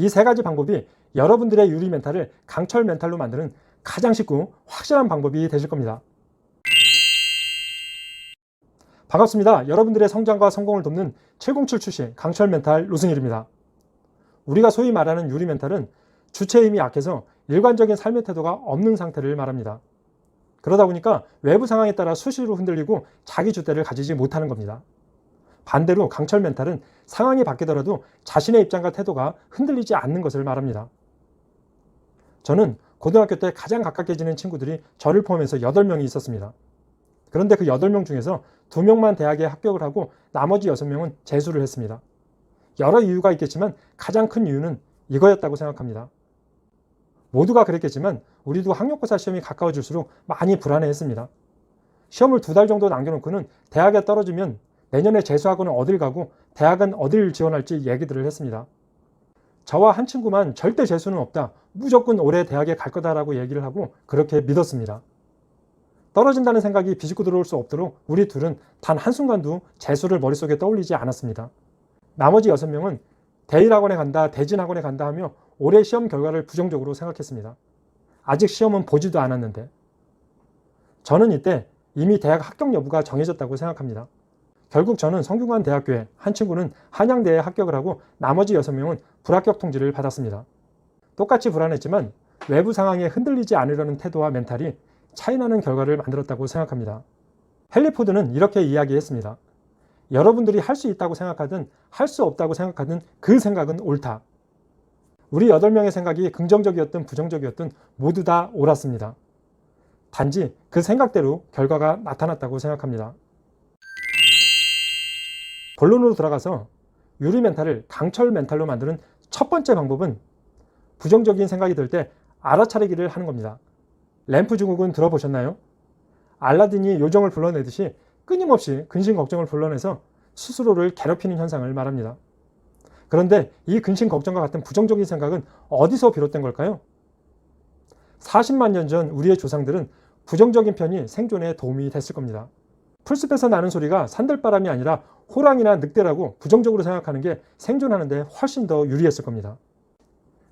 이 세 가지 방법이 여러분들의 유리 멘탈을 강철 멘탈로 만드는 가장 쉽고 확실한 방법이 되실 겁니다. 반갑습니다. 여러분들의 성장과 성공을 돕는 707 출신 강철 멘탈 노승일입니다. 우리가 소위 말하는 유리 멘탈은 주체의 힘이 약해서 일관적인 삶의 태도가 없는 상태를 말합니다. 그러다 보니까 외부 상황에 따라 수시로 흔들리고 자기 주대를 가지지 못하는 겁니다. 반대로 강철 멘탈은 상황이 바뀌더라도 자신의 입장과 태도가 흔들리지 않는 것을 말합니다. 저는 고등학교 때 가장 가깝게 지낸 친구들이 저를 포함해서 8명이 있었습니다. 그런데 그 8명 중에서 2명만 대학에 합격을 하고 나머지 6명은 재수를 했습니다. 여러 이유가 있겠지만 가장 큰 이유는 이거였다고 생각합니다. 모두가 그랬겠지만 우리도 학력고사 시험이 가까워질수록 많이 불안해했습니다. 시험을 두 달 정도 남겨놓고는 대학에 떨어지면 내년에 재수학원은 어딜 가고 대학은 어딜 지원할지 얘기들을 했습니다. 저와 한 친구만 절대 재수는 없다. 무조건 올해 대학에 갈 거다라고 얘기를 하고 그렇게 믿었습니다. 떨어진다는 생각이 비집고 들어올 수 없도록 우리 둘은 단 한순간도 재수를 머릿속에 떠올리지 않았습니다. 나머지 여섯 명은 대일학원에 간다, 대진학원에 간다 하며 올해 시험 결과를 부정적으로 생각했습니다. 아직 시험은 보지도 않았는데. 저는 이때 이미 대학 합격 여부가 정해졌다고 생각합니다. 결국 저는 성균관 대학교에 한 친구는 한양대에 합격을 하고 나머지 여섯 명은 불합격 통지를 받았습니다. 똑같이 불안했지만 외부 상황에 흔들리지 않으려는 태도와 멘탈이 차이나는 결과를 만들었다고 생각합니다. 헨리포드는 이렇게 이야기했습니다. 여러분들이 할 수 있다고 생각하든 할 수 없다고 생각하든 그 생각은 옳다. 우리 8명의 생각이 긍정적이었든 부정적이었든 모두 다 옳았습니다. 단지 그 생각대로 결과가 나타났다고 생각합니다. 본론으로 들어가서 유리 멘탈을 강철 멘탈로 만드는 첫 번째 방법은 부정적인 생각이 들 때 알아차리기를 하는 겁니다. 램프 증후군 들어보셨나요? 알라딘이 요정을 불러내듯이 끊임없이 근심 걱정을 불러내서 스스로를 괴롭히는 현상을 말합니다. 그런데 이 근심 걱정과 같은 부정적인 생각은 어디서 비롯된 걸까요? 40만 년 전 우리의 조상들은 부정적인 편이 생존에 도움이 됐을 겁니다. 풀숲에서 나는 소리가 산들바람이 아니라 호랑이나 늑대라고 부정적으로 생각하는 게 생존하는데 훨씬 더 유리했을 겁니다.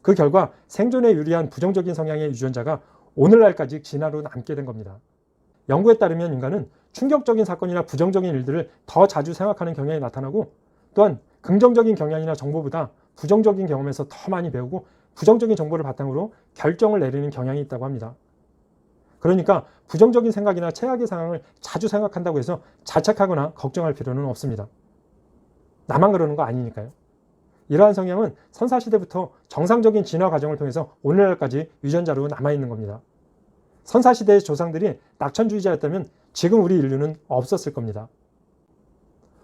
그 결과 생존에 유리한 부정적인 성향의 유전자가 오늘날까지 진화로 남게 된 겁니다. 연구에 따르면 인간은 충격적인 사건이나 부정적인 일들을 더 자주 생각하는 경향이 나타나고 또한 긍정적인 경향이나 정보보다 부정적인 경험에서 더 많이 배우고 부정적인 정보를 바탕으로 결정을 내리는 경향이 있다고 합니다. 그러니까 부정적인 생각이나 최악의 상황을 자주 생각한다고 해서 자책하거나 걱정할 필요는 없습니다. 나만 그러는 거 아니니까요. 이러한 성향은 선사시대부터 정상적인 진화 과정을 통해서 오늘날까지 유전자로 남아있는 겁니다. 선사시대의 조상들이 낙천주의자였다면 지금 우리 인류는 없었을 겁니다.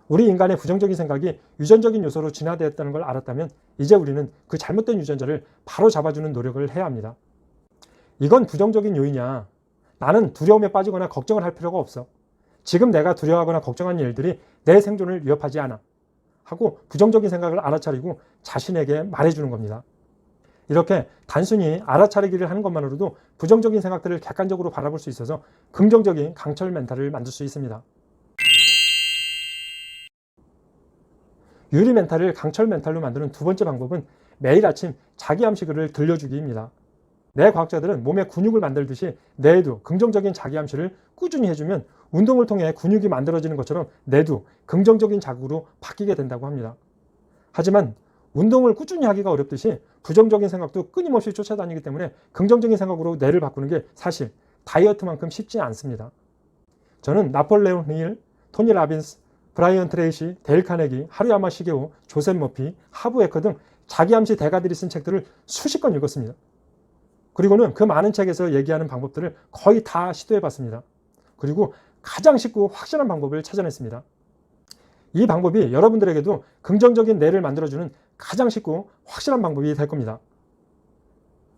우리 인간의 부정적인 생각이 유전적인 요소로 진화되었다는 걸 알았다면 이제 우리는 그 잘못된 유전자를 바로 잡아주는 노력을 해야 합니다. 이건 부정적인 요인이야. 나는 두려움에 빠지거나 걱정을 할 필요가 없어. 지금 내가 두려워하거나 걱정하는 일들이 내 생존을 위협하지 않아. 하고 부정적인 생각을 알아차리고 자신에게 말해주는 겁니다. 이렇게 단순히 알아차리기를 하는 것만으로도 부정적인 생각들을 객관적으로 바라볼 수 있어서 긍정적인 강철 멘탈을 만들 수 있습니다. 유리 멘탈을 강철 멘탈로 만드는 두 번째 방법은 매일 아침 자기 암시글을 들려주기입니다. 뇌 과학자들은 몸에 근육을 만들듯이 뇌에도 긍정적인 자기 암시를 꾸준히 해주면 운동을 통해 근육이 만들어지는 것처럼 뇌도 긍정적인 자극으로 바뀌게 된다고 합니다. 하지만 운동을 꾸준히 하기가 어렵듯이 부정적인 생각도 끊임없이 쫓아다니기 때문에 긍정적인 생각으로 뇌를 바꾸는 게 사실 다이어트만큼 쉽지 않습니다. 저는 나폴레온 힐, 토니 라빈스, 브라이언 트레이시, 데일 카네기, 하루야마 시게오, 조셉 머피, 하부 에커 등 자기 암시 대가들이 쓴 책들을 수십 권 읽었습니다. 그리고는 그 많은 책에서 얘기하는 방법들을 거의 다 시도해 봤습니다. 그리고 가장 쉽고 확실한 방법을 찾아냈습니다. 이 방법이 여러분들에게도 긍정적인 뇌를 만들어주는 가장 쉽고 확실한 방법이 될 겁니다.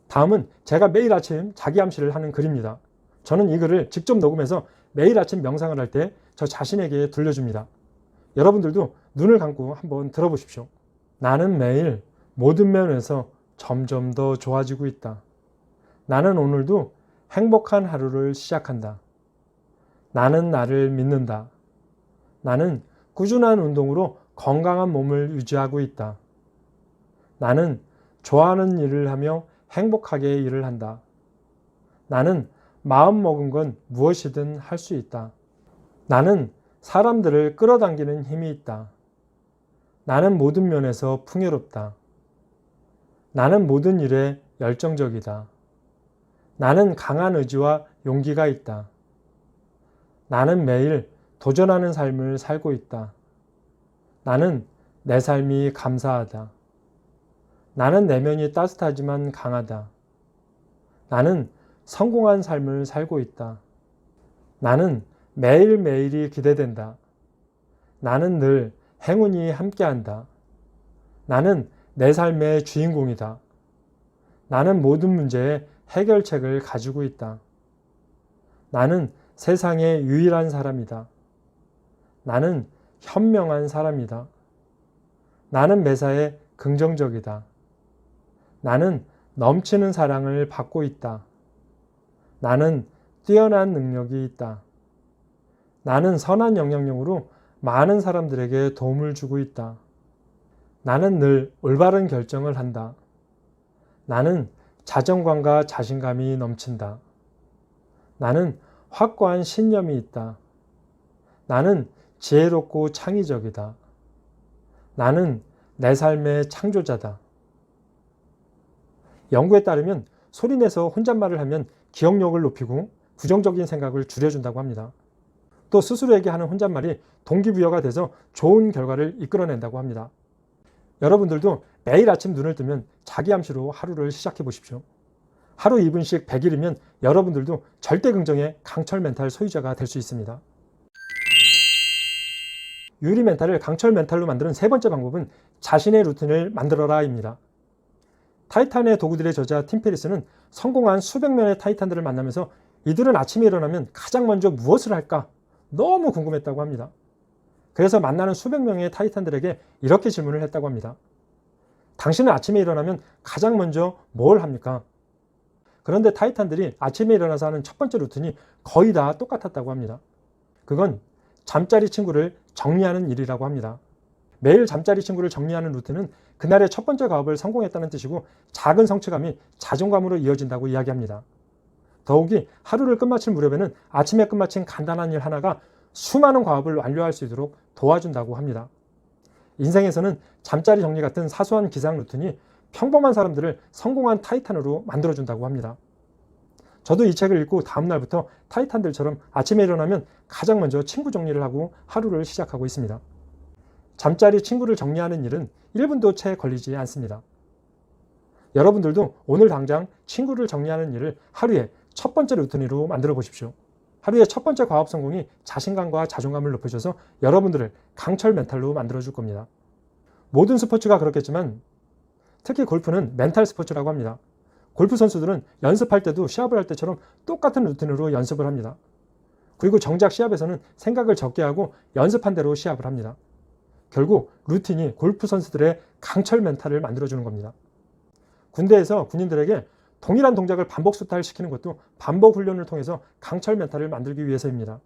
다음은 제가 매일 아침 자기 암시를 하는 글입니다. 저는 이 글을 직접 녹음해서 매일 아침 명상을 할 때 저 자신에게 들려줍니다. 여러분들도 눈을 감고 한번 들어보십시오. 나는 매일 모든 면에서 점점 더 좋아지고 있다. 나는 오늘도 행복한 하루를 시작한다. 나는 나를 믿는다. 나는 꾸준한 운동으로 건강한 몸을 유지하고 있다. 나는 좋아하는 일을 하며 행복하게 일을 한다. 나는 마음 먹은 건 무엇이든 할 수 있다. 나는 사람들을 끌어당기는 힘이 있다. 나는 모든 면에서 풍요롭다. 나는 모든 일에 열정적이다. 나는 강한 의지와 용기가 있다. 나는 매일 도전하는 삶을 살고 있다. 나는 내 삶이 감사하다. 나는 내면이 따뜻하지만 강하다. 나는 성공한 삶을 살고 있다. 나는 매일매일이 기대된다. 나는 늘 행운이 함께한다. 나는 내 삶의 주인공이다. 나는 모든 문제의 해결책을 가지고 있다. 나는 세상의 유일한 사람이다. 나는 현명한 사람이다. 나는 매사에 긍정적이다. 나는 넘치는 사랑을 받고 있다. 나는 뛰어난 능력이 있다. 나는 선한 영향력으로 많은 사람들에게 도움을 주고 있다. 나는 늘 올바른 결정을 한다. 나는 자정감과 자신감이 넘친다. 나는 확고한 신념이 있다. 나는 지혜롭고 창의적이다. 나는 내 삶의 창조자다. 연구에 따르면 소리내서 혼잣말을 하면 기억력을 높이고 부정적인 생각을 줄여준다고 합니다. 또 스스로에게 하는 혼잣말이 동기부여가 돼서 좋은 결과를 이끌어낸다고 합니다. 여러분들도 매일 아침 눈을 뜨면 자기 암시로 하루를 시작해 보십시오. 하루 2분씩 100일이면 여러분들도 절대 긍정의 강철 멘탈 소유자가 될 수 있습니다. 유리 멘탈을 강철 멘탈로 만드는 세 번째 방법은 자신의 루틴을 만들어라입니다. 타이탄의 도구들의 저자 팀 페리스는 성공한 수백 명의 타이탄들을 만나면서 이들은 아침에 일어나면 가장 먼저 무엇을 할까 너무 궁금했다고 합니다. 그래서 만나는 수백 명의 타이탄들에게 이렇게 질문을 했다고 합니다. 당신은 아침에 일어나면 가장 먼저 뭘 합니까? 그런데 타이탄들이 아침에 일어나서 하는 첫 번째 루틴이 거의 다 똑같았다고 합니다. 그건 잠자리 친구를 정리하는 일이라고 합니다. 매일 잠자리 친구를 정리하는 루틴은 그날의 첫 번째 과업을 성공했다는 뜻이고 작은 성취감이 자존감으로 이어진다고 이야기합니다. 더욱이 하루를 끝마칠 무렵에는 아침에 끝마친 간단한 일 하나가 수많은 과업을 완료할 수 있도록 도와준다고 합니다. 인생에서는 잠자리 정리 같은 사소한 기상 루틴이 평범한 사람들을 성공한 타이탄으로 만들어준다고 합니다. 저도 이 책을 읽고 다음날부터 타이탄들처럼 아침에 일어나면 가장 먼저 친구 정리를 하고 하루를 시작하고 있습니다. 잠자리 친구를 정리하는 일은 1분도 채 걸리지 않습니다. 여러분들도 오늘 당장 친구를 정리하는 일을 하루에 첫 번째 루틴으로 만들어 보십시오. 하루의 첫 번째 과업 성공이 자신감과 자존감을 높여줘서 여러분들을 강철 멘탈로 만들어 줄 겁니다. 모든 스포츠가 그렇겠지만 특히 골프는 멘탈 스포츠라고 합니다. 골프 선수들은 연습할 때도 시합을 할 때처럼 똑같은 루틴으로 연습을 합니다. 그리고 정작 시합에서는 생각을 적게 하고 연습한 대로 시합을 합니다. 결국 루틴이 골프 선수들의 강철 멘탈을 만들어주는 겁니다. 군대에서 군인들에게 동일한 동작을 반복 수타를 시키는 것도 반복 훈련을 통해서 강철 멘탈을 만들기 위해서입니다.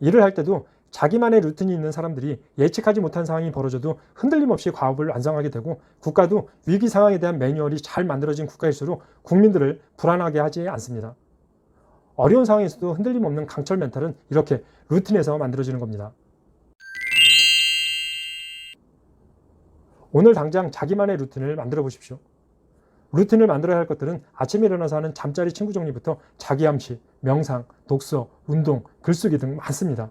일을 할 때도 자기만의 루틴이 있는 사람들이 예측하지 못한 상황이 벌어져도 흔들림 없이 과업을 완성하게 되고 국가도 위기 상황에 대한 매뉴얼이 잘 만들어진 국가일수록 국민들을 불안하게 하지 않습니다. 어려운 상황에서도 흔들림 없는 강철 멘탈은 이렇게 루틴에서 만들어지는 겁니다. 오늘 당장 자기만의 루틴을 만들어 보십시오. 루틴을 만들어야 할 것들은 아침에 일어나서 하는 잠자리 친구 정리부터 자기 암시, 명상, 독서, 운동, 글쓰기 등 많습니다.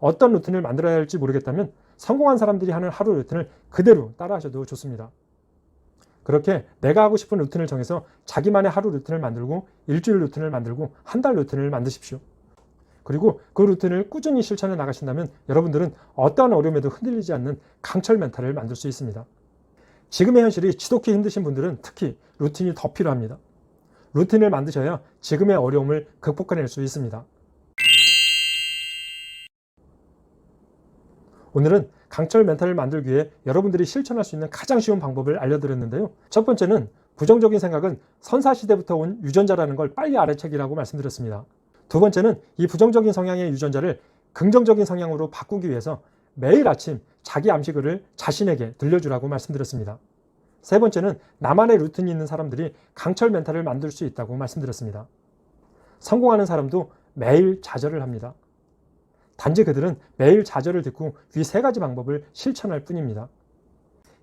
어떤 루틴을 만들어야 할지 모르겠다면 성공한 사람들이 하는 하루 루틴을 그대로 따라 하셔도 좋습니다. 그렇게 내가 하고 싶은 루틴을 정해서 자기만의 하루 루틴을 만들고 일주일 루틴을 만들고 한 달 루틴을 만드십시오. 그리고 그 루틴을 꾸준히 실천해 나가신다면 여러분들은 어떠한 어려움에도 흔들리지 않는 강철 멘탈을 만들 수 있습니다. 지금의 현실이 지독히 힘드신 분들은 특히 루틴이 더 필요합니다. 루틴을 만드셔야 지금의 어려움을 극복해낼 수 있습니다. 오늘은 강철 멘탈을 만들기 위해 여러분들이 실천할 수 있는 가장 쉬운 방법을 알려드렸는데요. 첫 번째는 부정적인 생각은 선사시대부터 온 유전자라는 걸 빨리 알아채기라고 말씀드렸습니다. 두 번째는 이 부정적인 성향의 유전자를 긍정적인 성향으로 바꾸기 위해서 매일 아침 자기 암시글을 자신에게 들려주라고 말씀드렸습니다. 세 번째는 나만의 루틴이 있는 사람들이 강철 멘탈을 만들 수 있다고 말씀드렸습니다. 성공하는 사람도 매일 좌절을 합니다. 단지 그들은 매일 좌절을 듣고 위세 가지 방법을 실천할 뿐입니다.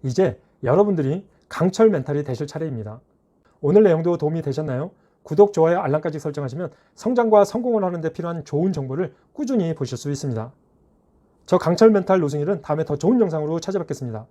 이제 여러분들이 강철 멘탈이 되실 차례입니다. 오늘 내용도 도움이 되셨나요? 구독, 좋아요, 알람까지 설정하시면 성장과 성공을 하는 데 필요한 좋은 정보를 꾸준히 보실 수 있습니다. 저 강철 멘탈 노승일은 다음에 더 좋은 영상으로 찾아뵙겠습니다.